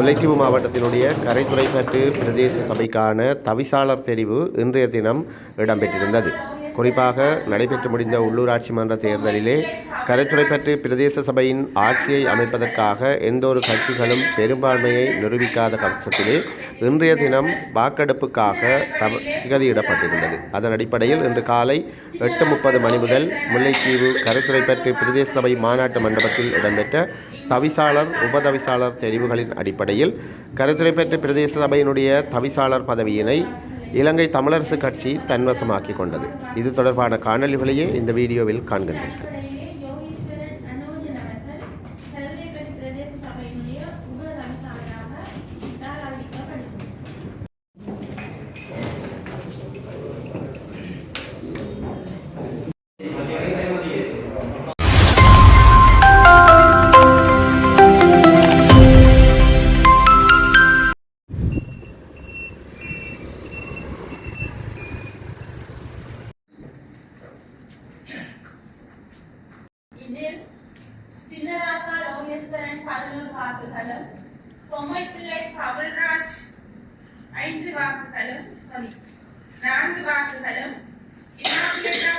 முல்லைத்தீவு மாவட்டத்தினுடைய கரைத்துறைப்பற்று பிரதேச சபைக்கான தவிசாளர் தெரிவு இன்றைய தினம் இடம்பெற்றிருந்தது. குறிப்பாக நடைபெற்று முடிந்த உள்ளூராட்சி மன்ற தேர்தலிலே கரைத்துறைப்பற்று பிரதேச சபையின் ஆட்சியை அமைப்பதற்காக எந்தொரு கட்சிகளும் பெரும்பான்மையை நிரூபிக்காத பட்சத்திலே இன்றைய தினம் வாக்கெடுப்புக்காக திகதியிடப்பட்டிருந்தது. அதன் அடிப்படையில் இன்று காலை எட்டு முப்பது மணி முதல் முல்லைத்தீவு கரைத்துறைப்பற்று பிரதேச சபை மாநாட்டு மண்டபத்தில் இடம்பெற்ற தவிசாளர் உபதவிசாளர் தெரிவுகளின் அடிப்படையில் கருத்துரைப்பற்ற பிரதேச சபையினுடைய தவிசாளர் பதவியினை இலங்கை தமிழரசு கட்சி தன்வசமாக்கி கொண்டது. இது தொடர்பான காணொலிகளையே இந்த வீடியோவில் காண்கின்றனர் வாக்குகளும் பொம்மை பிள்ளை பவல்ராஜ் ஐந்து வாக்குகளும் சாரி நான்கு வாக்குகளும்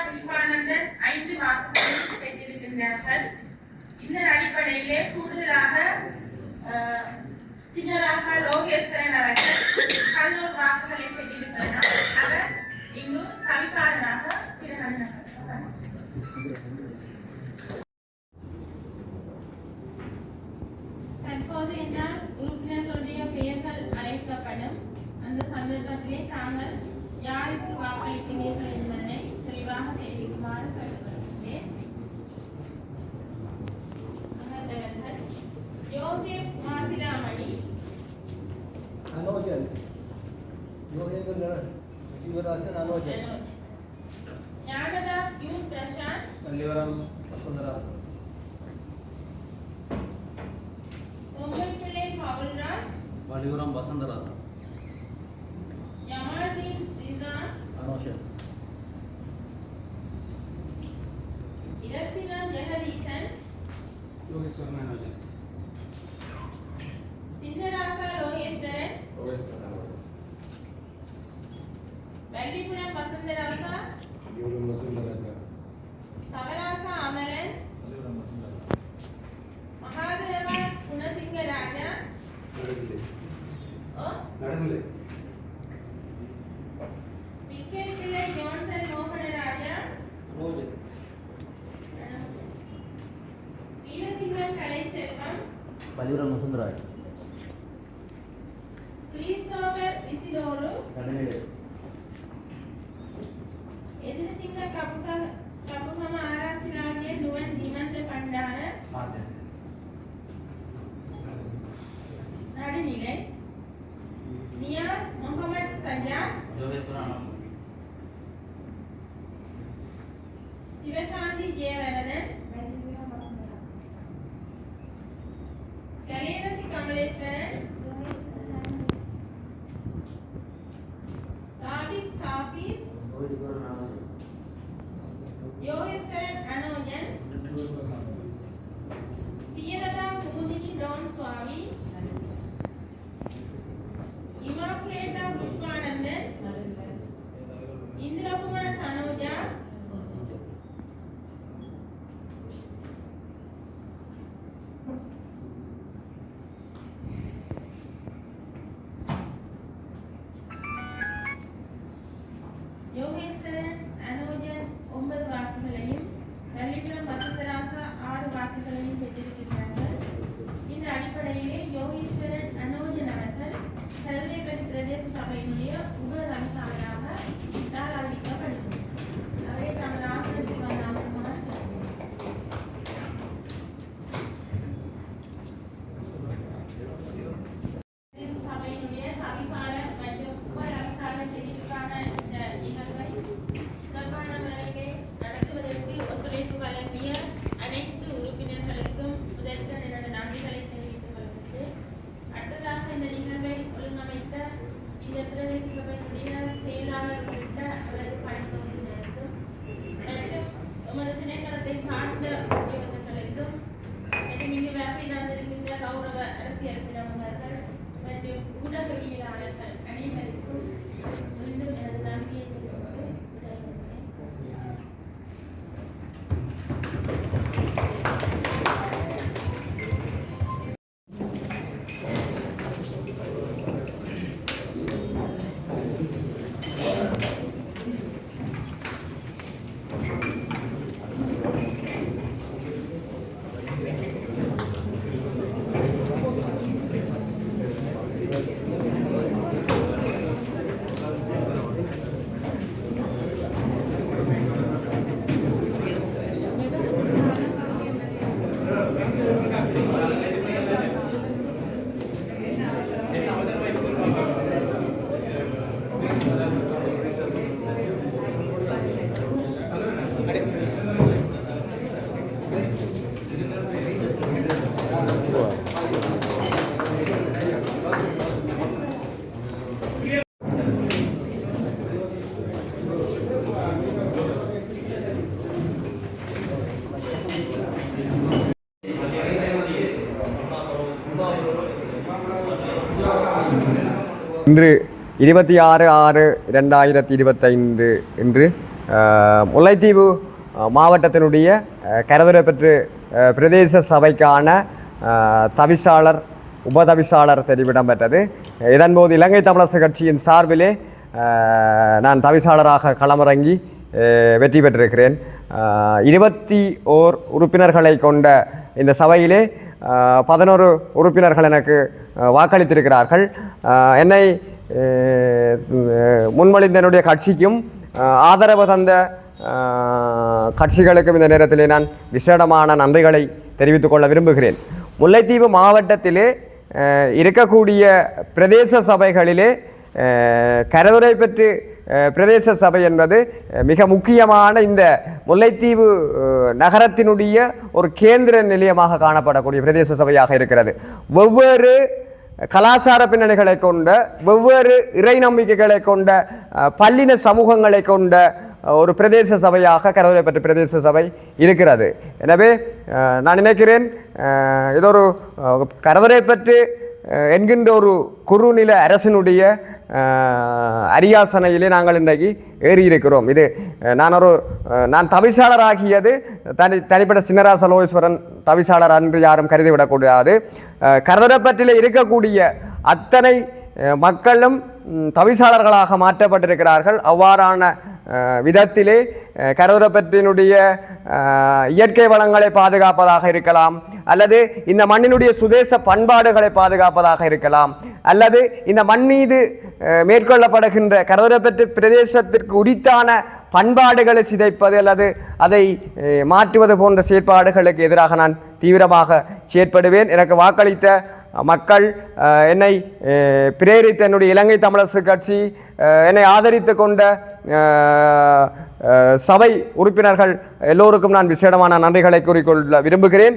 புஷ்பானந்தன் ஐந்து வாக்குகளும் பெற்றிருக்கின்றார்கள். இதன் அடிப்படையிலே கூடுதலாக சின்னராசா லோகேஸ்வரன் அவர்கள் பதினோரு வாக்குகளை பெற்றிருப்பதனால் அவர் இங்கு கவிசாரனாக பிரகடனப்பட்டார் சந்தர்ப்பத்திலே தாங்கள் யாருக்கு வாக்களிக்கிறீர்கள் என்பதனை தெளிவாக தெரிவிக்குமாறு கேட்டுக்கொள்கிறேன் அகத்தவர்கள் யோசேப் Masilamani Anojan Yogendran Sivarajan Anojan Anoj. Gnanadas U Prashanth பள்ளிவரம் Vasantharasan பொம்மைப்பிள்ளை Paulraj வலியுரம் Vasantharasan are the, these are? Anoşa. İlastiram Yaharisen. Yogeshwaran hocam. Sindarasa Yogeshwaran. Yogeshwaran hocam. Vellipuram Vasundarasa. Vellipuram Vasundarasa. Tavarasa Amaran. Vellipuram Vasundarasa. para librarnos un drive. Yogeswaran Anojan ஒன்பது வாக்குகளையும் வள்ளிபுரம் வசந்தராசா ஆறு வாக்குகளையும் பெற்றிருக்கிறார்கள் இந்த அடிப்படையிலே யோகேஸ்வரன் அனோஜன் அவர்கள் கல்விப்பட்டி பிரதேச சபையினுடைய ஊடகவியலாளர்கள் இன்று இருபத்தி ஆறு ஆறு ரெண்டாயிரத்தி இருபத்தைந்து இன்று முல்லைத்தீவு மாவட்டத்தினுடைய கரதுரை பெற்று பிரதேச சபைக்கான தவிசாளர் உபதவிசாளர் தெரிவிடம் பெற்றது இதன்போது இலங்கை தமிழரசு கட்சியின் சார்பிலே நான் தவிசாளராக களமிறங்கி வெற்றி பெற்றிருக்கிறேன். இருபத்தி ஓர் உறுப்பினர்களை கொண்ட இந்த சபையிலே பதினோரு உறுப்பினர்கள் எனக்கு வாக்களித்திருக்கிறார்கள். என்னை அஹ், முன்மொழிந்த என்னுடைய கட்சிக்கும் ஆதரவு தந்த கட்சிகளுக்கும் இந்த நேரத்திலே நான் விசேடமான நன்றிகளை தெரிவித்துக் கொள்ள விரும்புகிறேன். முல்லைத்தீவு மாவட்டத்திலே இருக்கக்கூடிய பிரதேச சபைகளிலே கரதுரை பெற்று பிரதேச சபை என்பது மிக முக்கியமான இந்த முல்லைத்தீவு நகரத்தினுடைய ஒரு கேந்திர நிலையமாக காணப்படக்கூடிய பிரதேச சபையாக இருக்கிறது. ஒவ்வொரு கலாச்சார பின்னணிகளை கொண்ட வெவ்வேறு இறை நம்பிக்கைகளை கொண்ட பல்லின சமூகங்களை கொண்ட ஒரு பிரதேச சபையாக கருதப்பட்ட பிரதேச சபை இருக்கிறது. எனவே நான் நினைக்கிறேன் இது ஒரு கரதுரை என்கின்ற ஒரு குறுநில அரசினுடைய அரியாசனையிலே நாங்கள் இன்றைக்கு ஏறி இருக்கிறோம் இது நான் ஒரு நான் தவிசாளராகியது தனி தனிப்பட்ட சின்னராச லோகேஸ்வரன் தவிசாளர் அன்று யாரும் கருதிவிடக்கூடாது. அஹ், இருக்கக்கூடிய அத்தனை மக்களும் தவிசாளர்களாக மாற்றப்பட்டிருக்கிறார்கள். அவ்வாறான விதத்திலே அஹ், கரதுரப்பற்றினுடைய இயற்கை வளங்களை பாதுகாப்பதாக இருக்கலாம். அல்லது இந்த மண்ணினுடைய சுதேச பண்பாடுகளை பாதுகாப்பதாக இருக்கலாம். அல்லது இந்த மண் மீது மேற்கொள்ளப்படுகின்ற கரதுரப்பற்று பிரதேசத்திற்கு உரித்தான பண்பாடுகளை சிதைப்பது அல்லது அதை மாற்றுவது போன்ற செயற்பாடுகளுக்கு எதிராக நான் தீவிரமாக செயற்படுவேன். எனக்கு வாக்களித்த மக்கள் என்னை பிரேரித்த என்னுடைய இலங்கை தமிழரசு கட்சி என்னை ஆதரித்து கொண்ட சபை உறுப்பினர்கள் எல்லோருக்கும் நான் விசேடமான நன்றிகளை கூறிக்கொள்ள விரும்புகிறேன்.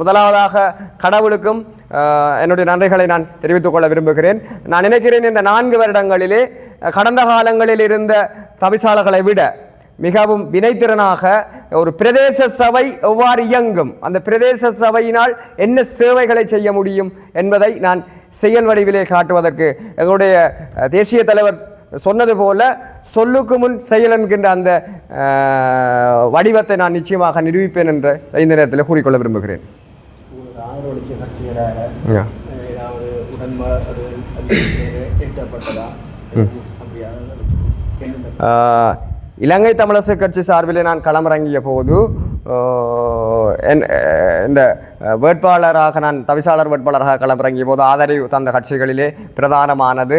முதலாவதாக கடவுளுக்கும் என்னுடைய நன்றிகளை நான் தெரிவித்துக் கொள்ள விரும்புகிறேன். நான் நினைக்கிறேன் இந்த நான்கு வருடங்களிலே கடந்த காலங்களில் இருந்த தவிசாளர்களை விட மிகவும் வினைத்திறனாக ஒரு பிரதேச சபை எவ்வாறு இயங்கும்? அந்த பிரதேச சபையினால் என்ன சேவைகளை செய்ய முடியும் என்பதை நான் செயல் வடிவிலே காட்டுவதற்கு எங்களுடைய தேசிய தலைவர் சொன்னது போல சொல்லுக்கு முன் செயல் என்கின்ற அந்த வடிவத்தை நான் நிச்சயமாக நிரூபிப்பேன் என்ற இந்த நேரத்தில் கூறிக்கொள்ள விரும்புகிறேன். உடன்பாடு இலங்கை தமிழரசு கட்சி சார்பில் நான் களமிறங்கிய போது என்- இந்த வேட்பாளராக நான் தவிசாளர் வேட்பாளராக களமிறங்கிய போது ஆதரவு தந்த கட்சிகளிலே பிரதானமானது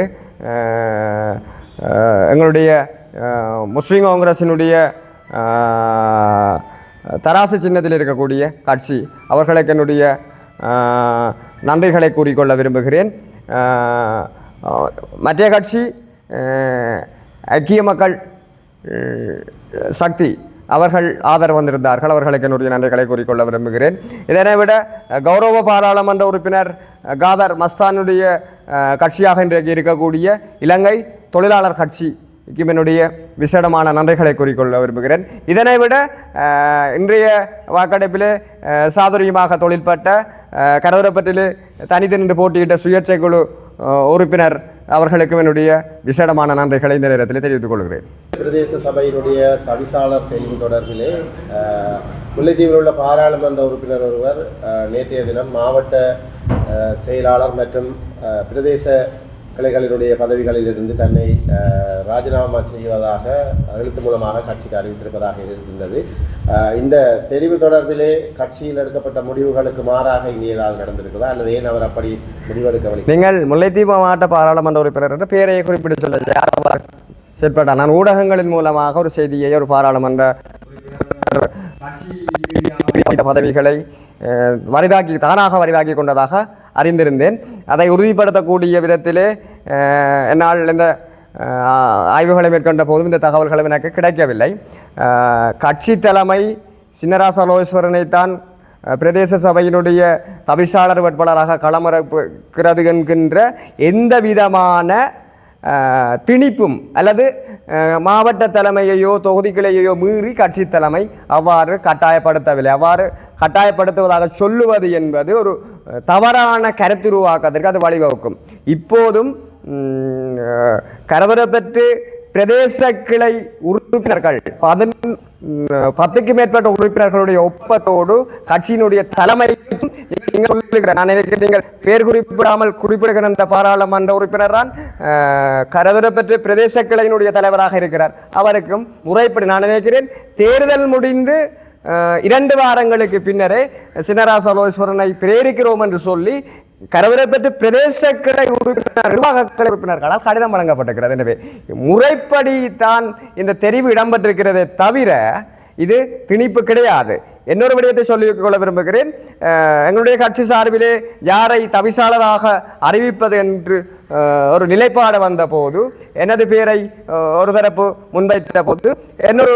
எங்களுடைய முஸ்லீம் காங்கிரசினுடைய தராசு சின்னத்தில் இருக்கக்கூடிய கட்சி அவர்களுக்கு என்னுடைய நன்றிகளை கூறிக்கொள்ள விரும்புகிறேன். மற்ற கட்சி ஐக்கிய மக்கள் சக்தி. அவர்கள் ஆதரவு வந்திருந்தார்கள். அவர்களுக்கு என்னுடைய நன்றிகளை கூறிக்கொள்ள விரும்புகிறேன். இதனை விட கௌரவ பாராளுமன்ற உறுப்பினர் காதர் மஸ்தானுடைய கட்சியாக இன்றைக்கு இருக்கக்கூடிய இலங்கை தொழிலாளர் கட்சிக்கு என்னுடைய விசேடமான நன்றிகளை கூறிக்கொள்ள விரும்புகிறேன். இதனை விட இன்றைய வாக்கெடுப்பிலே சாதுரியமாக தொழில்பட்ட கரதுரப்பட்டிலே தனித்து நின்று போட்டியிட்ட சுயேட்சை குழு உறுப்பினர் அவர்களுக்கும் என்னுடைய விசேடமான நன்றிகளை இந்த நேரத்தில் தெரிவித்துக் கொள்கிறேன். பிரதேச சபையினுடைய தவிசாளர் தெரிவு தொடர்பிலே முல்லைத்தீவில் உள்ள பாராளுமன்ற உறுப்பினர் ஒருவர் நேற்றைய தினம் மாவட்ட செயலாளர் மற்றும் பிரதேச கிளைகளினுடைய பதவிகளிலிருந்து தன்னை ராஜினாமா செய்வதாக எழுத்து மூலமாக கட்சிக்கு அறிவித்திருப்பதாக இருந்தது இந்த தெரிவு தொடர்பிலே கட்சியில் எடுக்கப்பட்ட முடிவுகளுக்கு மாறாக இங்கே ஏதாவது நடந்திருக்குதா? அல்லது ஏன் அவர் அப்படி முடிவெடுக்கவில்லை? நீங்கள் முல்லைத்தீவு மாவட்ட பாராளுமன்ற உறுப்பினர் என்ற பேரையை குறிப்பிட்டு சொல்ல செயற்பட்டார் நான் ஊடகங்களின் மூலமாக ஒரு செய்தியை ஒரு பாராளுமன்ற பதவிகளை வரிதாக்கி தானாக வரிதாக்கி கொண்டதாக அறிந்திருந்தேன். அதை உறுதிப்படுத்தக்கூடிய விதத்திலே என்னால் இந்த ஆய்வுகளை மேற்கொண்ட போதும் இந்த தகவல்களும் எனக்கு கிடைக்கவில்லை. கட்சி தலைமை சின்னராச லோகேஸ்வரனைத்தான் பிரதேச சபையினுடைய தவிசாளர் வேட்பாளராக களமிறக்கிறது என்கின்ற எந்த விதமான திணிப்பும் அல்லது மாவட்ட தலைமையையோ தொகுதிகளையோ மீறி கட்சி தலைமை அவ்வாறு கட்டாயப்படுத்தவில்லை. அவ்வாறு கட்டாயப்படுத்துவதாக சொல்லுவது என்பது ஒரு தவறான கருத்துருவாக்கத்திற்கு அது வழிவகுக்கும். இப்போதும் கரதுரை பெற்று பிரதேச கிளை உறுப்பினர்கள் பதின் பத்துக்கு மேற்பட்ட உறுப்பினர்களுடைய ஒப்பத்தோடு கட்சியினுடைய தலைமைக்கும் நீங்கள் சொல்லுகிறேன் நான் நீங்கள் பேர் குறிப்பிடாமல் குறிப்பிடுகிற பாராளுமன்ற உறுப்பினர் தான் கரதுரப்பற்று பிரதேச கிளையினுடைய தலைவராக இருக்கிறார். அவருக்கும் முறைப்படி நான் நினைக்கிறேன் தேர்தல் முடிந்து இரண்டு வாரங்களுக்கு பின்னரே சின்னராசலோஸ்வரனை பிரேரிக்கிறோம் என்று சொல்லி கரவரை பிரதேச கிளை உறுப்பினர் நிர்வாக கிளை உறுப்பினர்களால் கடிதம் வழங்கப்பட்டிருக்கிறது. எனவே முறைப்படி தான் இந்த தெரிவு இடம்பெற்றிருக்கிறதே தவிர இது திணிப்பு கிடையாது. இன்னொரு விடயத்தை சொல்லிக்கொள்ள விரும்புகிறேன். எங்களுடைய கட்சி சார்பிலே யாரை தவிசாளராக அறிவிப்பது என்று ஒரு நிலைப்பாடு வந்தபோது எனது பேரை ஒரு தரப்பு முன்வைத்த போது இன்னொரு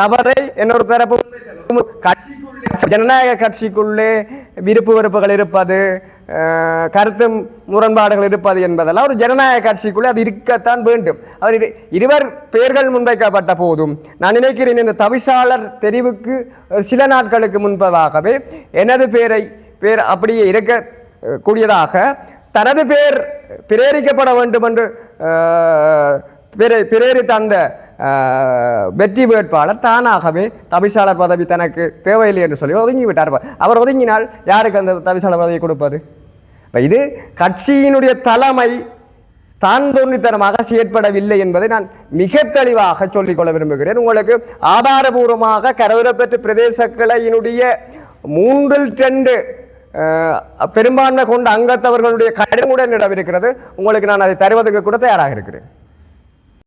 நபரை இன்னொரு தரப்பு கட்சிக்குள் ஜனநாயக கட்சிக்குள்ளே விருப்பு வெறுப்புகள் இருப்பது கருத்து முரண்பாடுகள் இருப்பது என்பதெல்லாம் ஒரு ஜனநாயக கட்சிக்குள்ளே அது இருக்கத்தான் வேண்டும். அவர் இருவர் பெயர்கள் முன்வைக்கப்பட்ட போதும் நான் நினைக்கிறேன் இந்த தவிசாளர் தெரிவுக்கு சில நாட்களுக்கு முன்பதாகவே எனது பேரை பேர் அப்படியே இருக்க கூடியதாக தனது பேர் பிரேரிக்கப்பட வேண்டும் என்று பிரேரித்த அந்த வெற்றி வேட்பாளர் தானாகவே தவிசாளர் பதவி தனக்கு தேவையில்லை என்று சொல்லி ஒதுங்கி விட்டார் அவர் ஒதுங்கினால் யாருக்கு அந்த தவிசாளர் பதவியை கொடுப்பது? இப்போ இது கட்சியினுடைய தலைமை தான் தோன்றித்தனமாக செயற்படவில்லை என்பதை நான் மிக தெளிவாக சொல்லிக்கொள்ள விரும்புகிறேன். உங்களுக்கு ஆதாரபூர்வமாக கரவுரப்பெற்ற பிரதேச கிளையினுடைய மூன்றில் ரெண்டு பெரும்பான்மை கொண்ட அங்கத்தவர்களுடைய கடிதமுடன் இருக்கிறது. உங்களுக்கு நான் அதை தருவதற்கு கூட தயாராக இருக்கிறேன்.